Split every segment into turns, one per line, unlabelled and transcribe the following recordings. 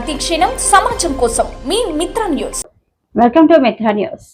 ప్రతి క్షణం సమాజం కోసం. మీ Mitra news.
Welcome to Mitra news.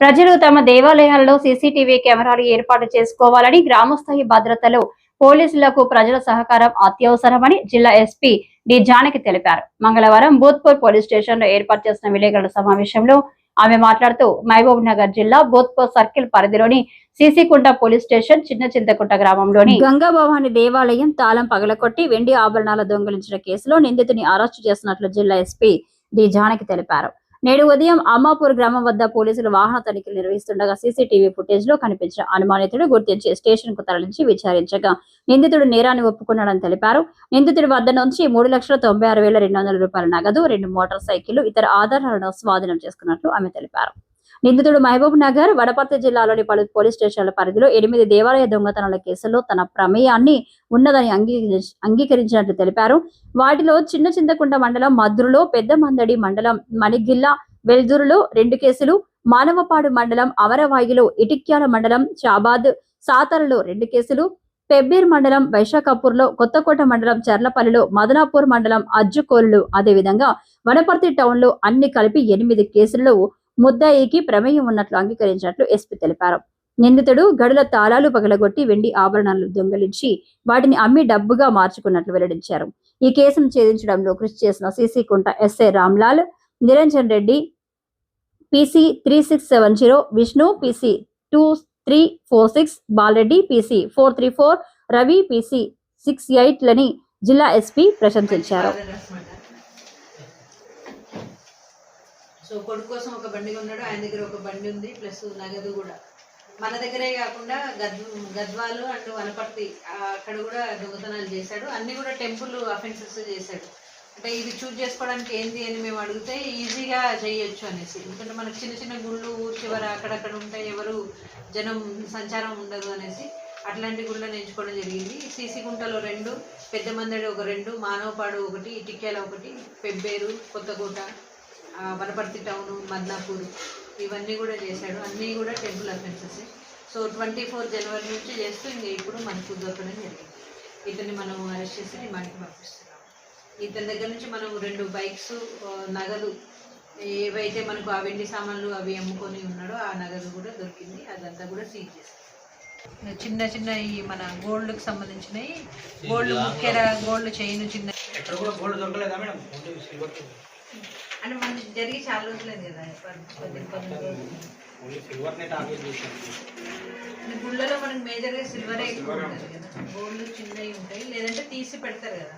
ప్రజలు తమ దేవాలయాల్లో సీసీటీవీ కెమెరాలు ఏర్పాటు చేసుకోవాలని గ్రామస్థాయి భద్రతలో పోలీసులకు ప్రజల సహకారం అత్యవసరమని జిల్లా ఎస్పీ డి జానకి తెలిపారు. మంగళవారం బూత్పూర్ పోలీస్ స్టేషన్లో ఏర్పాటు చేసిన విలేకరుల సమావేశంలో ఆమె మాట్లాడుతూ మహబూబ్ నగర్ జిల్లా బోత్పో సర్కిల్ పరిధిలోని సీసీకుంట పోలీస్ స్టేషన్ చిన్న చింతకుంట గ్రామంలోని గంగా భవాని దేవాలయం తాళం పగలకొట్టి వెండి ఆభరణాల దొంగిలించిన కేసులో నిందితుని అరెస్టు చేసినట్లు జిల్లా ఎస్పీ డి జానకి తెలిపారు. నేడు ఉదయం అమ్మాపూర్ గ్రామం వద్ద పోలీసులు వాహన తనిఖీలు నిర్వహిస్తుండగా సీసీటీవీ ఫుటేజ్లో కనిపించిన అనుమానితుడు గుర్తించి స్టేషన్కు తరలించి విచారించగా నిందితుడు నేరాన్ని ఒప్పుకున్నాడని తెలిపారు. నిందితుడి వద్ద నుంచి మూడు లక్షల తొంభై ఆరు వేల రెండు వందల రూపాయల నగదు రెండు మోటార్ సైకిల్ ఇతర ఆధారాలను స్వాధీనం చేసుకున్నట్లు ఆమె తెలిపారు. నిందితుడు మహబూబ్ నగర్ వడపర్తి జిల్లాలోని పలు పోలీస్ స్టేషన్ల పరిధిలో ఎనిమిది దేవాలయ దొంగతనాల కేసుల్లో తన ప్రమేయాన్ని ఉన్నదని అంగీకరించి అంగీకరించినట్లు తెలిపారు. వాటిలో చిన్న చింతకుంట మండలం మద్రులో పెద్ద మందడి మండలం మణిగిల్ల వెల్దురులో రెండు కేసులు మానవపాడు మండలం అవరవాయిలో ఇటిక్యాల మండలం షాబాద్ సాతరలో రెండు కేసులు పెబ్బీర్ మండలం వైశాఖపూర్లో కొత్తకోట మండలం చర్లపల్లిలో మదనాపూర్ మండలం అజ్జుకోలు అదేవిధంగా వనపర్తి టౌన్లో అన్ని కలిపి ఎనిమిది కేసుల్లో ముద్దాయికి ప్రమేయం ఉన్నట్లు అంగీకరించినట్లు ఎస్పీ తెలిపారు. నిందితుడు గడుల తాళాలు పగలగొట్టి వెండి ఆభరణాలు దొంగిలించి వాటిని అమ్మి డబ్బుగా మార్చుకున్నట్లు వెల్లడించారు. ఈ కేసును ఛేదించడంలో కృషి చేసిన CC Kunta SI Ramlal Niranjan Reddy PC three six seven zero Vishnu PC two three four six Balareddy PC four three four Ravi PC six eight లని జిల్లా ఎస్పీ ప్రశంసించారు.
సో కొడుకు కోసం ఒక బండి కొన్నాడు ఆయన దగ్గర ఒక బండి ఉంది ప్లస్ నగదు కూడా. మన దగ్గరే కాకుండా గద్ గద్వాలు అండ్ వనపర్తి అక్కడ కూడా దొంగతనాలు చేశాడు. అన్నీ కూడా టెంపుల్ అఫెన్సెస్ చేశాడు. అంటే ఇది చూజ్ చేసుకోవడానికి ఏంది అని మేము అడిగితే ఈజీగా చేయొచ్చు అనేసి. ఎందుకంటే మనకు చిన్న చిన్న గుళ్ళు చివర అక్కడక్కడ ఉంటాయి ఎవరు జనం సంచారం ఉండదు అనేసి అట్లాంటి గుళ్ళని ఎంచుకోవడం జరిగింది. సీసీ గుంటలో రెండు పెద్ద మందడి ఒక రెండు మానవపాడు ఒకటి ఇటిక్యాల ఒకటి పెబ్బేరు కొత్తకోట వనపర్తి టౌన్ మద్నాపూర్ ఇవన్నీ కూడా చేశాడు. అన్నీ కూడా temple offences so twenty four జనవరి నుంచి చేస్తూ ఇంక ఇప్పుడు మనకు దొరకడం జరిగింది. ఇతన్ని మనం అరెస్ట్ చేసి రిమాండ్కి పంపిస్తున్నాం ఇతని దగ్గర నుంచి మనం రెండు బైక్స్ నగదు ఏవైతే మనకు ఆ వెండి సామాన్లు అవి అమ్ముకొని ఉన్నాడో ఆ నగదు కూడా దొరికింది. అదంతా కూడా సీజ్ చేస్తాం చిన్న చిన్న ఈ మన గోల్డ్కి సంబంధించినవి. గోల్డ్ ముఖ్య గోల్డ్ చైన్ చిన్న
ఎక్కడ కూడా గోల్డ్ దొరకలేదా మేడం?
అంటే మనకి జరిగి చాలా రోజులేదు కదా
సిల్వర్
గుళ్ళలో మనకి మేజర్గా సిల్వరే ఎక్కువ ఉంటుంది కదా గోల్డ్ చిన్నవి ఉంటాయి లేదంటే తీసి పెడతారు కదా.